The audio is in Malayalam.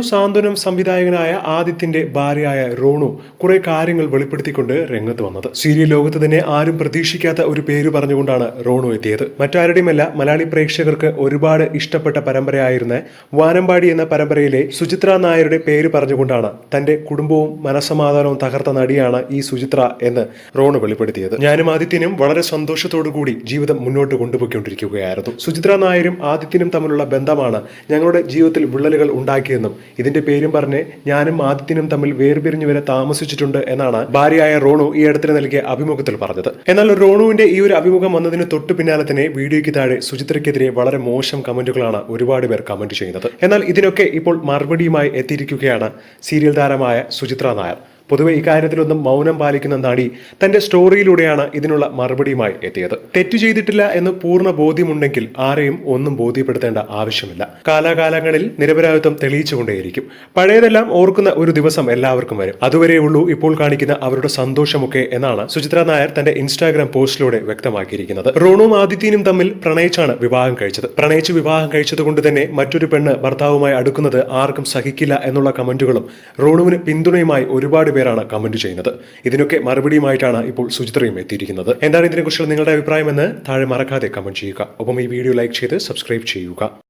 സാന്ത്വനം സംവിധായകനായ ആദിത്യന്റെ ഭാര്യയായ റോണു കുറെ കാര്യങ്ങൾ വെളിപ്പെടുത്തിക്കൊണ്ട് രംഗത്ത് വന്നത്. സീരിയൽ ലോകത്ത് തന്നെ ആരും പ്രതീക്ഷിക്കാത്ത ഒരു പേര് പറഞ്ഞുകൊണ്ടാണ് റോണു എത്തിയത്. മറ്റാരുടെയുമല്ല മലയാളി പ്രേക്ഷകർക്ക് ഒരുപാട് ഇഷ്ടപ്പെട്ട പരമ്പരയായിരുന്ന വാനമ്പാടി എന്ന പരമ്പരയിലെ സുചിത്ര നായരുടെ പേര് പറഞ്ഞുകൊണ്ടാണ് തന്റെ കുടുംബവും മനസമാധാനവും തകർത്ത നടിയാണ് ഈ സുചിത്ര എന്ന് റോണു വെളിപ്പെടുത്തിയത്. ഞാനും ആദിത്യനും വളരെ സന്തോഷത്തോടു കൂടി ജീവിതം മുന്നോട്ട് കൊണ്ടുപോയിക്കൊണ്ടിരിക്കുകയായിരുന്നു. സുചിത്ര നായരും ആദിത്യനും തമ്മിലുള്ള ബന്ധമാണ് ഞങ്ങളുടെ ജീവിതത്തിൽ വിള്ളലുകൾ ഉണ്ടാക്കിയെന്നും ഇതിന്റെ പേരും പറഞ്ഞ് ഞാനും ആദിത്യനും തമ്മിൽ വേർപിരിഞ്ഞു വരെ താമസിച്ചിട്ടുണ്ട് എന്നാണ് ഭാര്യയായ റോണു ഈ അടുത്തിന് നൽകിയ അഭിമുഖത്തിൽ പറഞ്ഞത്. എന്നാൽ റോണുവിന്റെ ഈ ഒരു അഭിമുഖം വന്നതിന് തൊട്ടു പിന്നാലെ തന്നെ വീഡിയോയ്ക്ക് താഴെ സുചിത്രയ്ക്കെതിരെ വളരെ മോശം കമന്റുകളാണ് ഒരുപാട് പേർ കമന്റ് ചെയ്യുന്നത്. എന്നാൽ ഇതിനൊക്കെ ഇപ്പോൾ മറുപടിയുമായി എത്തിയിരിക്കുകയാണ് സീരിയൽ താരമായ സുചിത്ര നായർ. പൊതുവെ ഇക്കാര്യത്തിലൊന്നും മൗനം പാലിക്കുന്ന നടി തന്റെ സ്റ്റോറിയിലൂടെയാണ് ഇതിനുള്ള മറുപടിയുമായി എത്തിയത്. തെറ്റു ചെയ്തിട്ടില്ല എന്ന് പൂർണ ബോധ്യമുണ്ടെങ്കിൽ ആരെയും ഒന്നും ബോധ്യപ്പെടുത്തേണ്ട ആവശ്യമില്ല. കാലാകാലങ്ങളിൽ നിരപരാധിത്വം തെളിയിച്ചുകൊണ്ടേയിരിക്കും. പഴയതെല്ലാം ഓർക്കുന്ന ഒരു ദിവസം എല്ലാവർക്കും വരും. അതുവരെ ഉള്ളൂ ഇപ്പോൾ കാണിക്കുന്ന അവരുടെ സന്തോഷമൊക്കെ എന്നാണ് സുചിത്ര നായർ തന്റെ ഇൻസ്റ്റാഗ്രാം പോസ്റ്റിലൂടെ വ്യക്തമാക്കിയിരിക്കുന്നത്. റോണുവും ആദിത്യനും തമ്മിൽ പ്രണയിച്ചാണ് വിവാഹം കഴിച്ചത്. പ്രണയിച്ച് വിവാഹം കഴിച്ചതുകൊണ്ട് തന്നെ മറ്റൊരു പെണ്ണ് ഭർത്താവുമായി അടുക്കുന്നത് ആർക്കും സഹിക്കില്ല എന്നുള്ള കമന്റുകളും റോണുവിന് പിന്തുണയുമായി ഒരുപാട് പേരാണ് കമന്റ് ചെയ്യുന്നത്. ഇതിനൊക്കെ മറുപടിയുമായിട്ടാണ് ഇപ്പോൾ സുചിത്രയും എത്തിയിരിക്കുന്നത്. എന്താണ് ഇതിനെക്കുറിച്ചുള്ള നിങ്ങളുടെ അഭിപ്രായം എന്ന് താഴെ മറക്കാതെ കമന്റ് ചെയ്യുക. ഒപ്പം ഈ വീഡിയോ ലൈക്ക് ചെയ്ത് സബ്സ്ക്രൈബ് ചെയ്യുക.